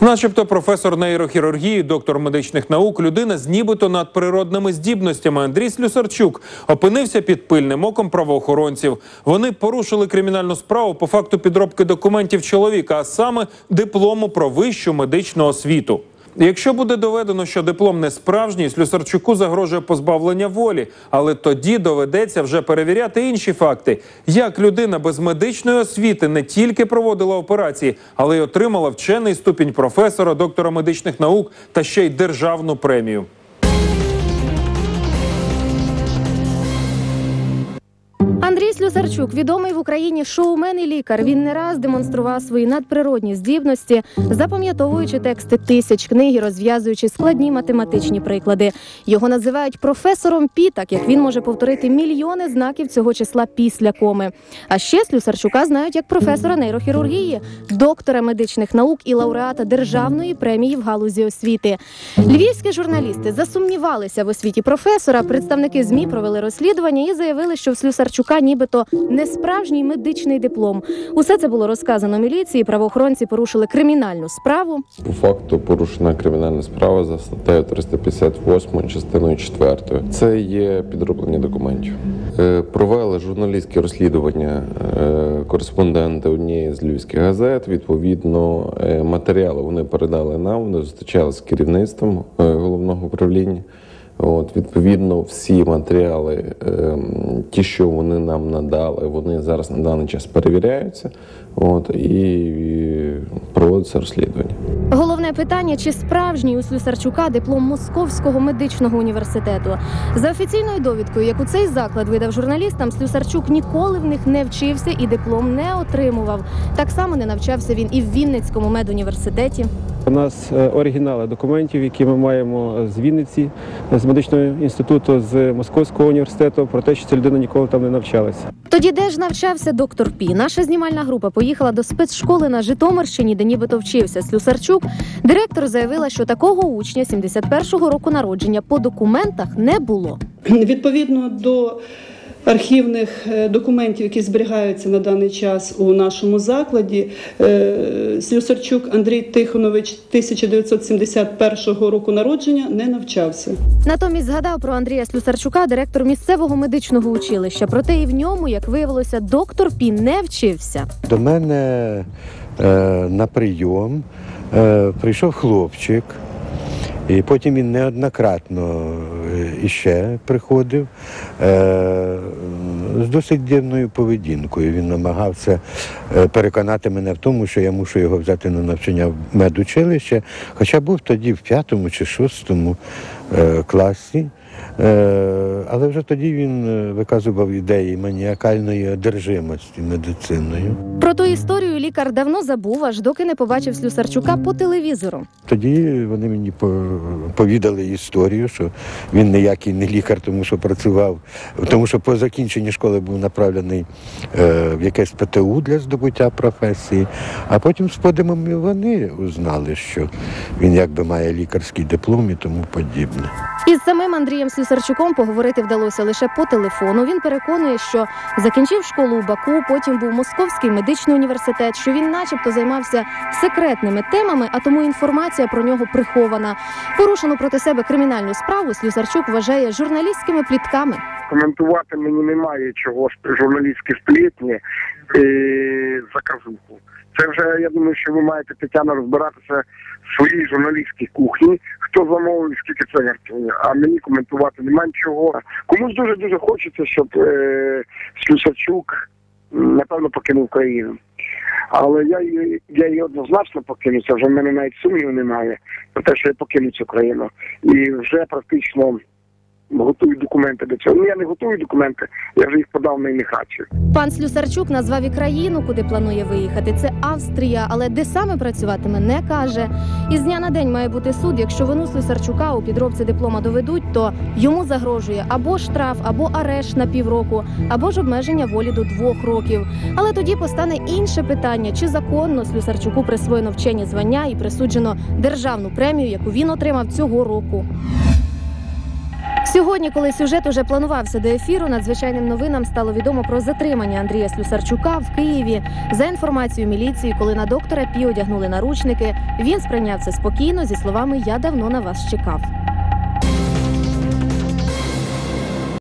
Начебто професор нейрохірургії, доктор медичних наук, людина з нібито надприродними здібностями Андрій Слюсарчук опинився під пильним оком правоохоронців. Вони порушили кримінальну справу по факту підробки документів чоловіка, а саме диплому про вищу медичну освіту. Якщо буде доведено, що диплом не справжній, Слюсарчуку загрожує позбавлення волі, але тоді доведеться вже перевіряти інші факти, як людина без медичної освіти не тільки проводила операції, але й отримала вчений ступінь професора, доктора медичних наук та ще й державну премію. Андрій Слюсарчук, відомий в Україні шоумен і лікар. Він не раз демонстрував свої надприродні здібності, запам'ятовуючи тексти тисяч книг і розв'язуючи складні математичні приклади. Його називають професором Пі, так як він може повторити мільйони знаків цього числа після коми. А ще Слюсарчука знають як професора нейрохірургії, доктора медичних наук і лауреата державної премії в галузі освіти. Львівські журналісти засумнівалися в освіті професора. Представники змі провели розслідування і заявили, що в Слюсарчука нібито не справжній медичний диплом. Усе це було розказано міліції. Правоохоронці порушили кримінальну справу. По факту порушена кримінальна справа за статтею 358 частиною 4. Це є підроблення документів. Е, Провели журналістське розслідування е, кореспонденти однієї з львівських газет. Відповідно, е, матеріали вони передали нам. Вони зустрічалися з керівництвом головного управління. От, відповідно, всі матеріали, ем, ті, що вони нам надали, вони зараз на даний час перевіряються. От, і проводиться розслідування. Головне питання: чи справжній у Слюсарчука диплом Московського медичного університету? За офіційною довідкою, яку цей заклад видав журналістам, Слюсарчук ніколи в них не вчився і диплом не отримував. Так само не навчався він і в Вінницькому медуніверситеті. У нас е, оригінали документів, які ми маємо з Вінниці, з медичного інституту, з Московського університету, про те, що ця людина ніколи там не навчалася. Тоді де ж навчався доктор Пі? Наша знімальна група поїхала до спецшколи на Житомирщині, де нібито вчився Слюсарчук. Директор заявила, що такого учня 71-го року народження по документах не було. Відповідно до архівних е, документів, які зберігаються на даний час у нашому закладі, е, Слюсарчук Андрій Тихонович 1971 року народження не навчався. Натомість згадав про Андрія Слюсарчука, директор місцевого медичного училища. Проте і в ньому, як виявилося, доктор Пі не вчився. До мене е, на прийом е, прийшов хлопчик, і потім він неоднократно е, іще приходив е, досить дивною поведінкою. Він намагався е, переконати мене в тому, що я мушу його взяти на навчання в медучилище, хоча був тоді в п'ятому чи шостому е, класі. Е, але вже тоді він е, виказував ідеї маніакальної одержимості медициною. Про ту історію лікар давно забув, аж доки не побачив Слюсарчука по телевізору. Тоді вони мені повідали історію, що він ніякий не лікар, тому що працював, тому що по закінченні школи був направлений е, в якесь ПТУ для здобуття професії. А потім з подимом вони узнали, що він якби має лікарський диплом і тому подібне. Із самим Андрієм Слюсарчуком поговорити вдалося лише по телефону. Він переконує, що закінчив школу у Баку, потім був Московський медичний університет, що він, начебто, займався секретними темами, а тому інформація про нього прихована. Порушену проти себе кримінальну справу Слюсарчук вважає журналістськими плітками. коментувати мені немає чого журналістські сплетні і заказуху. Це вже я думаю, що ви маєте Тетяна розбиратися в своїй журналістській кухні. Хто замовив, скільки це вартує, а мені коментувати немає нічого. Комусь дуже дуже хочеться, щоб е, Слюсарчук м, напевно покинув країну. Але я її я її однозначно покину. Це вже в мене навіть сумніву немає про те, що я покину цю країну. І вже практично готую документи до цього. Ну я не готую документи, я вже їх подав на імміграцію. Пан Слюсарчук назвав і країну, куди планує виїхати. Це Австрія, але де саме працюватиме, не каже. Із дня на день має бути суд. Якщо вину Слюсарчука у підробці диплома доведуть, то йому загрожує або штраф, або арешт на півроку, або ж обмеження волі до двох років. Але тоді постане інше питання: чи законно Слюсарчуку присвоєно вчені звання і присуджено державну премію, яку він отримав цього року. Сьогодні, коли сюжет уже планувався до ефіру, надзвичайним новинам стало відомо про затримання Андрія Слюсарчука в Києві. За інформацією міліції, коли на доктора Пі одягнули наручники, він сприйняв це спокійно зі словами Я давно на вас чекав.